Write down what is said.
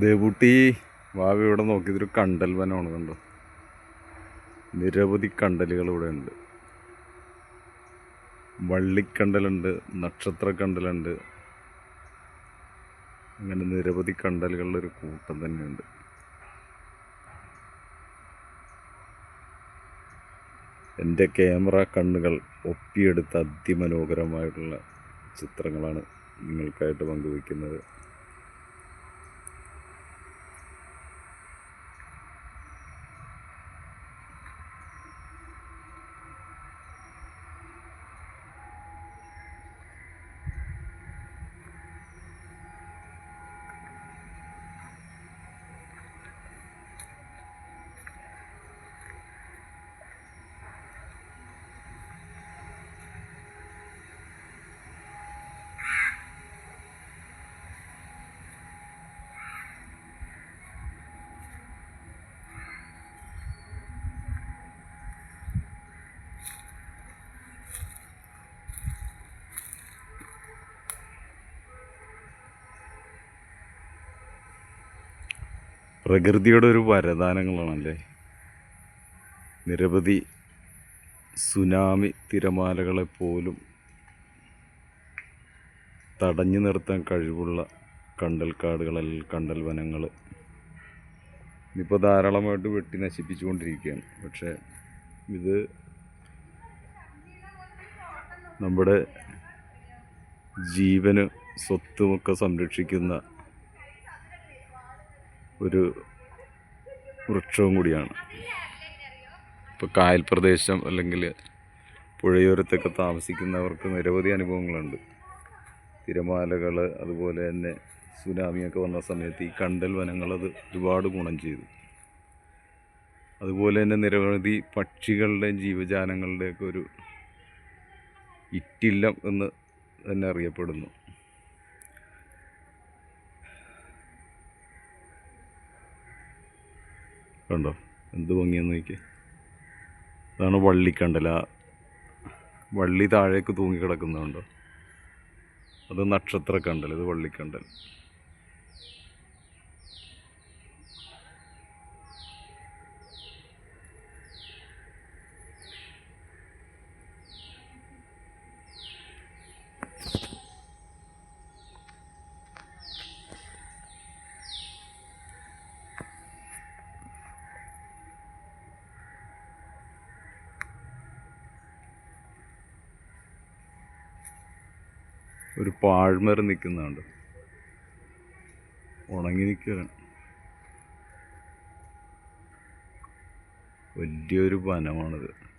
ദേവൂട്ടി ഭാവി ഇവിടെ നോക്കി ഇതൊരു കണ്ടൽ വനമാണ് കണ്ടോ? നിരവധി കണ്ടലുകൾ ഇവിടെ ഉണ്ട്. വള്ളിക്കണ്ടലുണ്ട് നക്ഷത്രക്കണ്ടലുണ്ട്. അങ്ങനെ നിരവധി കണ്ടലുകളുടെ ഒരു കൂട്ടം തന്നെയുണ്ട്. എന്റെ ക്യാമറ കണ്ണുകൾ ഒപ്പിയെടുത്ത അതിമനോഹരമായിട്ടുള്ള ചിത്രങ്ങളാണ് നിങ്ങൾക്കായിട്ട് പങ്കുവയ്ക്കുന്നത്. പ്രകൃതിയുടെ ഒരു വരദാനങ്ങളാണല്ലേ? നിരവധി സുനാമി തിരമാലകളെ പോലും തടഞ്ഞു നിർത്താൻ കഴിവുള്ള കണ്ടൽക്കാടുകളൽ കണ്ടൽ വനങ്ങൾ ഇപ്പോൾ ധാരാളമായിട്ട് വെട്ടി നശിപ്പിച്ചുകൊണ്ടിരിക്കുകയാണ്. പക്ഷേ ഇത് നമ്മുടെ ജീവന് സ്വത്തുമൊക്കെ സംരക്ഷിക്കുന്ന ഒരു വൃക്ഷവും കൂടിയാണ്. ഇപ്പോൾ കായൽ പ്രദേശം അല്ലെങ്കിൽ പുഴയോരത്തൊക്കെ താമസിക്കുന്നവർക്ക് നിരവധി അനുഭവങ്ങളുണ്ട്. തിരമാലകൾ അതുപോലെ തന്നെ സുനാമിയൊക്കെ വന്ന സമയത്ത് ഈ കണ്ടൽ വനങ്ങളത് ഒരുപാട് ഗുണം ചെയ്തു. അതുപോലെ തന്നെ നിരവധി പക്ഷികളുടെയും ജീവജാലങ്ങളുടെയൊക്കെ ഒരു ഇറ്റില്ലം എന്ന് തന്നെ അറിയപ്പെടുന്നു. കണ്ടോ? എന്ത് ഭംഗിയെന്ന് നോക്കി അതാണ് വള്ളിക്കണ്ടല. വള്ളി താഴേക്ക് തൂങ്ങിക്കിടക്കുന്നുണ്ടോ അത് നക്ഷത്രക്കണ്ടൽ ഇത് വള്ളിക്കണ്ടൽ. ഒരു പാഴ്മര നിൽക്കുന്നുണ്ട്. ഉണങ്ങി നിൽക്കുകയാണ് വലിയൊരു വനമാണിത്.